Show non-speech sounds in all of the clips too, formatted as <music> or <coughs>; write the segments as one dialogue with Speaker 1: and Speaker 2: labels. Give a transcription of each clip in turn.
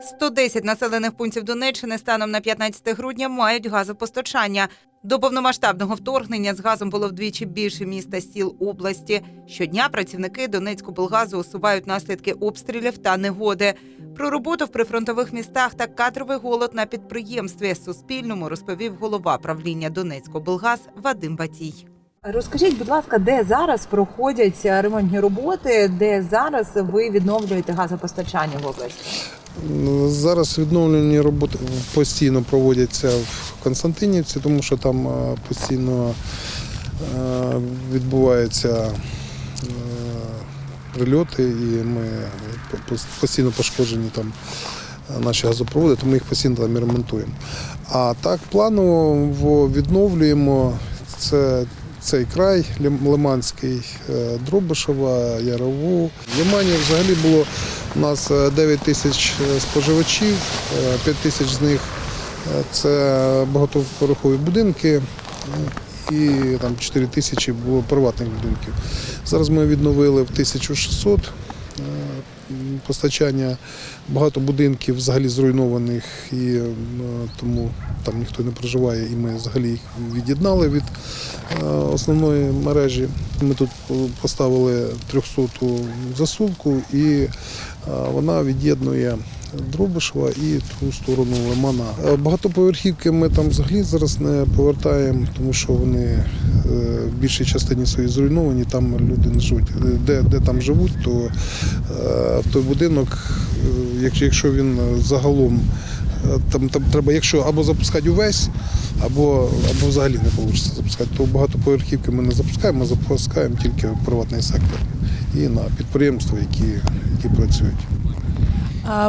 Speaker 1: 110 населених пунктів Донеччини станом на 15 грудня мають газопостачання. До повномасштабного вторгнення з газом було вдвічі більше міста сіл області. Щодня працівники Донецькобулгазу усувають наслідки обстрілів та негоди. Про роботу в прифронтових містах та кадровий голод на підприємстві Суспільному розповів голова правління Донецькобулгаз Вадим Батій.
Speaker 2: Розкажіть, будь ласка, де зараз проходять ремонтні роботи, де зараз ви відновлюєте газопостачання в області?
Speaker 3: Зараз відновлені роботи постійно проводяться в Константинівці, тому що там е, постійно е, відбуваються е, прильоти, і ми постійно пошкоджені там наші газопроводи, тому їх постійно там і ремонтуємо. А так планово відновлюємо це. Цей край Лиманський, Дробишева, Ярову. В Лимані взагалі було у нас е, 9 тисяч е, споживачів, 5 тисяч з них е, це багатоповерхові будинки е, і там 4 тисячі було приватних будинків. Зараз ми відновили в 1600 е, м, постачання. Багато будинків взагалі зруйнованих, і е, тому там ніхто не проживає, і ми взагалі їх від'єднали від е, основної мережі. Ми тут поставили 300-ту засувку і е, вона від'єднує Дробишева і ту сторону Лимана. Е, Багатоповерхівки ми там взагалі зараз не повертаємо, тому що вони е, в більшій частині своїй зруйновані, там люди не живуть. Е, Де, де там живуть, то той будинок, якщо- він загалом там, там треба, якщо або запускати увесь, або, або взагалі не вийде запускати, то багатоповерхівки ми не запускаємо, ми запускаємо тільки в приватний сектор і на підприємства, які, які працюють.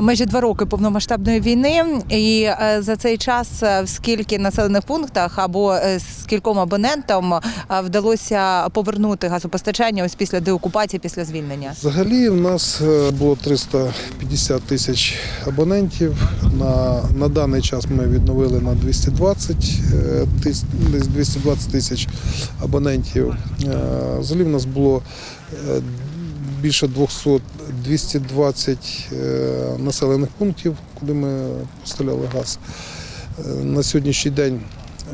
Speaker 2: Майже два роки повномасштабної війни, і е, за цей час е, в скільки населених пунктах або е, з кільком абонентам вдалося повернути газопостачання ось після деокупації, після звільнення?
Speaker 3: Взагалі в нас було 350 тисяч абонентів. На, на даний час ми відновили на 220 е, тис, десь 220 тисяч абонентів. Взагалі в нас було більше 200, 220 е, населених пунктів, куди ми поставляли газ. Е, На сьогоднішній день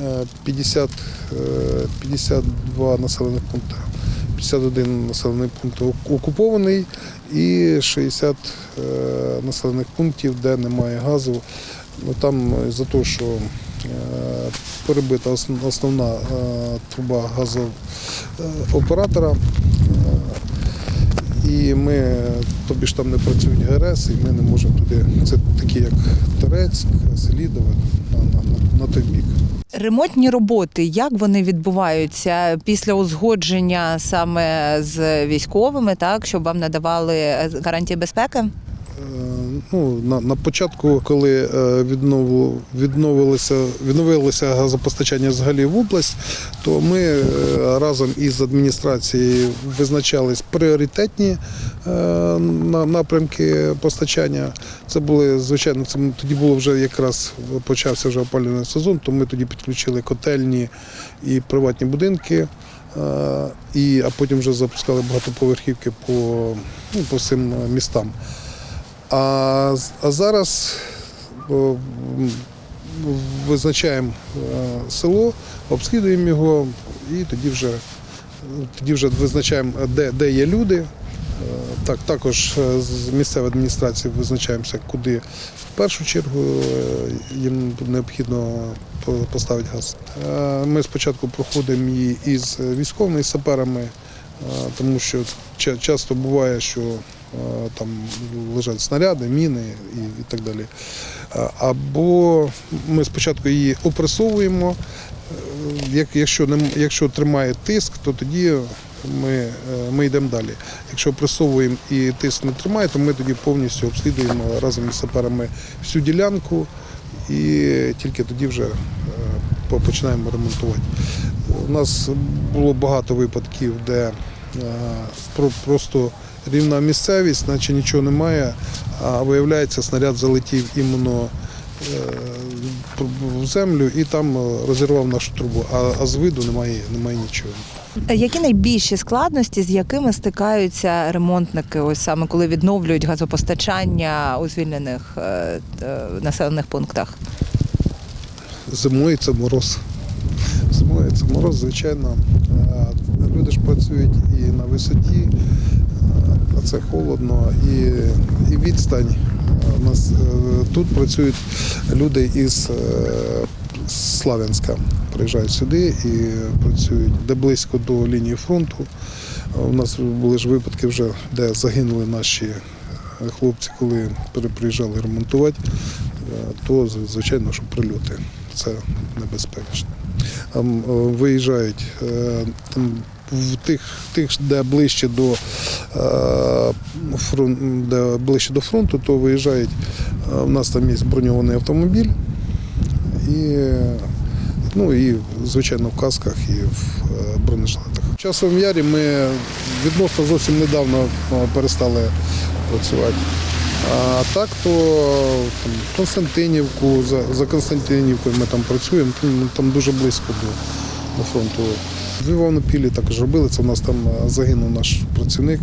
Speaker 3: е, 50, е, 52 населених пункти. 51 населений пункт окупований і 60 е, населених пунктів, де немає газу. Ну, там за те, що перебита основна труба газооператора. І ми, тобі ж там не працюють ГРС, і ми не можемо туди. Це такі як Терецьк, Селідове, на, на, на, на той бік.
Speaker 2: Ремонтні роботи, як вони відбуваються після узгодження саме з військовими, так щоб вам надавали гарантії безпеки?
Speaker 3: Е, Ну, на, на початку, коли е, віднову, відновилося, відновилося газопостачання взагалі в область, то ми е, разом із адміністрацією визначались пріоритетні е, напрямки постачання. Це були, звичайно, це тоді було вже якраз почався вже опалювальний сезон, то ми тоді підключили котельні і приватні будинки. І, а потім вже запускали багатоповерхівки по, ну, по всім містам. А, а зараз визначаємо е, село, обслідуємо його і тоді вже, тоді вже визначаємо, де, де є люди. Е, Так, також е, з місцевої адміністрації визначаємося, куди в першу чергу їм необхідно поставити газ. Ми спочатку проходимо її із військовими саперами, тому що часто буває, що там лежать снаряди, міни і, так далі. Е, Або ми спочатку її опресовуємо. е, Як, якщо, якщо тримає тиск, то тоді ми, е, ми йдемо далі. Якщо опресовуємо і тиск не тримає, то ми тоді повністю обслідуємо разом із саперами всю ділянку і тільки тоді вже е, починаємо ремонтувати. У нас було багато випадків, де е, просто рівна місцевість, наче нічого немає, а виявляється, снаряд залетів іменно е, в землю і там е, розірвав нашу трубу. А, з виду немає, немає нічого.
Speaker 2: Е, Які найбільші складності, з якими стикаються ремонтники, ось саме коли відновлюють газопостачання у звільнених населених пунктах?
Speaker 3: Зимою це мороз. Зимою це мороз, звичайно. Люди ж працюють і на висоті, це холодно, і, і відстань. У нас е, тут працюють люди із е, Славянська. Приїжджають сюди і працюють де близько до лінії фронту. У нас були ж випадки вже, де загинули наші е, хлопці, коли приїжджали ремонтувати, то звичайно, що прильоти це небезпечно. А, Виїжджають там в тих, тих, де ближче до е, де ближче до фронту, то виїжджають. е, У нас там є броньований автомобіль і, е, ну, і звичайно в касках і в е, бронежилетах. В часовому ярі ми відносно зовсім недавно е, перестали працювати. А так то там, Константинівку, за, за Константинівкою ми там працюємо, там, там дуже близько до, до фронту. В Івано-Пілі також робили, це у нас там е, загинув наш працівник,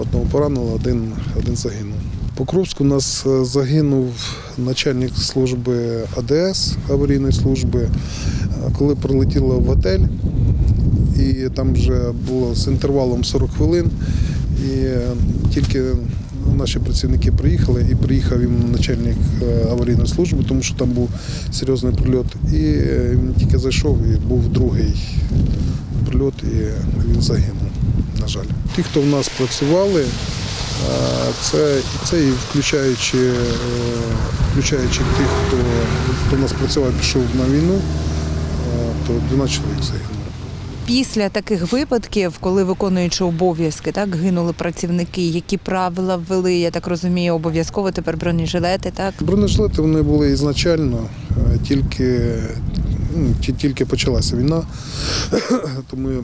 Speaker 3: одного поранило, один, один загинув. По Кровську у нас е, загинув начальник служби АДС аварійної служби, е, коли прилетіло в готель, і там вже було з інтервалом 40 хвилин. І тільки наші працівники приїхали, і приїхав їм начальник е, аварійної служби, тому що там був серйозний прильот. І е, він тільки зайшов і був другий прильот, і він загинув, на жаль. Ті, хто в нас працювали, е, це, це і включаючи, включаючи тих, хто, хто в нас працював, пішов на війну, то 12 чоловік загинуло.
Speaker 2: Після таких випадків, коли виконуючи обов'язки, так гинули працівники, які правила ввели, я так розумію, обов'язково тепер бронежилети, так?
Speaker 3: Бронежилети вони були ізначально, е, тільки, ну, тільки почалася війна, <coughs> то ми е,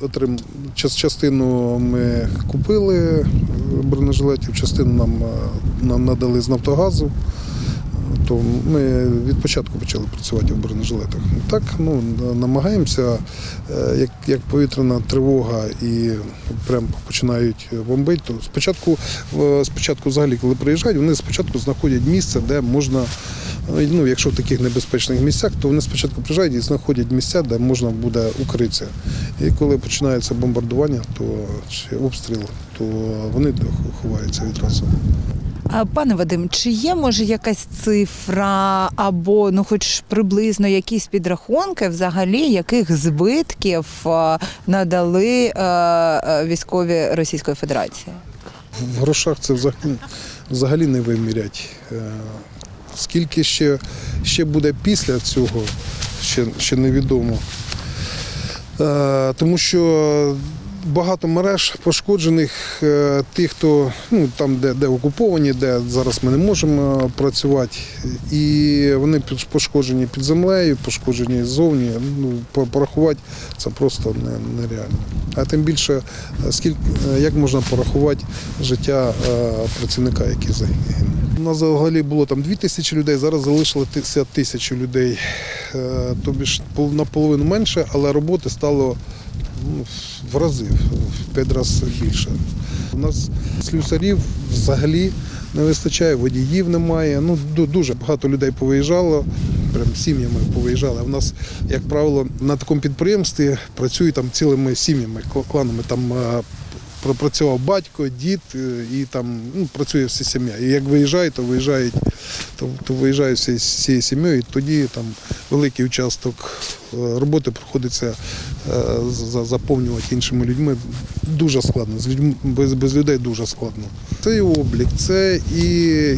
Speaker 3: отрим... час- частину ми купили е, бронежилетів, частину нам надали з Нафтогазу. То ми від початку почали працювати в бронежилетах. Так ну, намагаємося, е, як, як повітряна тривога і прям починають бомбити, то спочатку, спочатку взагалі, коли приїжджають, вони спочатку знаходять місце, де можна, ну, якщо в таких небезпечних місцях, то вони спочатку приїжджають і знаходять місця, де можна буде укритися. І коли починається бомбардування, то чи обстріл, то вони ховаються відразу.
Speaker 2: Пане Вадим, чи є може якась цифра або ну, хоч приблизно якісь підрахунки, взагалі яких збитків надали військові Російської Федерації?
Speaker 3: В грошах це взагалі, взагалі не вимірять. Е, Скільки ще, ще буде після цього, ще, ще невідомо. Е, Тому що багато мереж пошкоджених, е, тих, хто ну, там, де, де окуповані, де зараз ми не можемо працювати. І вони пошкоджені під землею, пошкоджені ззовні. Ну, порахувати це просто нереально. А тим більше, е, скільки, е, як можна порахувати життя е, працівника, який загинув. У нас взагалі було там 2 тисячі людей, зараз залишилося тисячу людей. Е, Тобі ж пол- наполовину менше, але роботи стало в рази, в п'ять разів більше. У нас слюсарів взагалі не вистачає, водіїв немає. Ну, дуже багато людей повиїжджало, прям сім'ями повиїжджали. В нас, як правило, на такому підприємстві працюють там цілими сім'ями, кланами. Там е, пропрацював батько, дід е, і там ну, працює вся сім'я. І як виїжджають, то виїжджають, то, то виїжджають всі- всією сім'єю, і тоді там великий участок е, роботи приходиться е, за- заповнювати іншими людьми. Дуже складно. З людьми без, без людей дуже складно. Це і облік, це і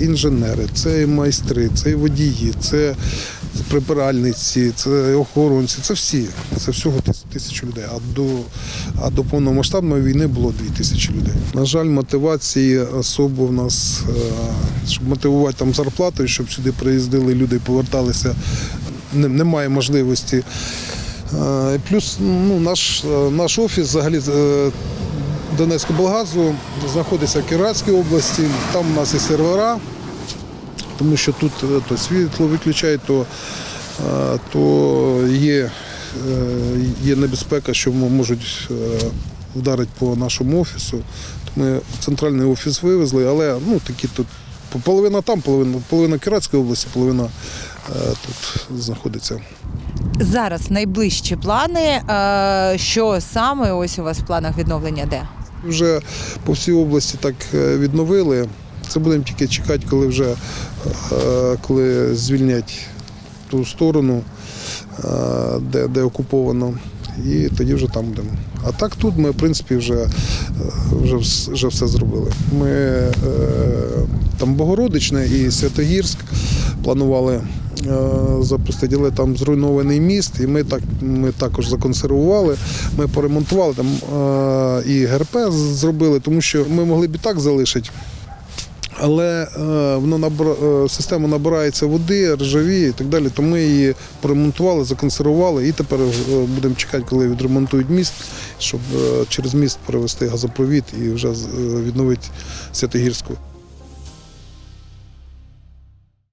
Speaker 3: інженери, це і майстри, це і водії, це прибиральниці, це охоронці, це всі. Це всього тис- тисячу людей. А до, а до повномасштабної війни було дві тисячі людей. На жаль, мотивації особо в нас, е, щоб мотивувати там зарплатою, щоб сюди приїздили люди і поверталися, немає можливості. Е, Плюс ну, наш, е, наш офіс взагалі Донецького Болгазу знаходиться в Кіровській області. Там у нас і сервера. Тому що тут е, то світло виключають, то, е, то є, е, є небезпека, що можуть вдарити по нашому офісу. Ми центральний офіс вивезли, але ну, такі тут половина там, половина, половина Кіратської області, половина тут знаходиться.
Speaker 2: Зараз найближчі плани. Що саме ось у вас в планах відновлення де?
Speaker 3: Вже по всій області так відновили. Це будемо тільки чекати, коли вже е, коли звільнять ту сторону, е, де, де окуповано. І тоді вже там будемо. А так тут ми, в принципі, вже, е, вже, вже все зробили. Ми там Богородичне і Святогірськ планували запустити, але там зруйнований міст, і ми так ми також законсервували. Ми поремонтували там і ГРП зробили, тому що ми могли б і так залишити. Але е, воно набра... е, система набирається води, ржавіє і так далі. То ми її поремонтували, законсервували і тепер е, будемо чекати, коли відремонтують міст, щоб через міст перевести газопровід і вже відновити Святогірську.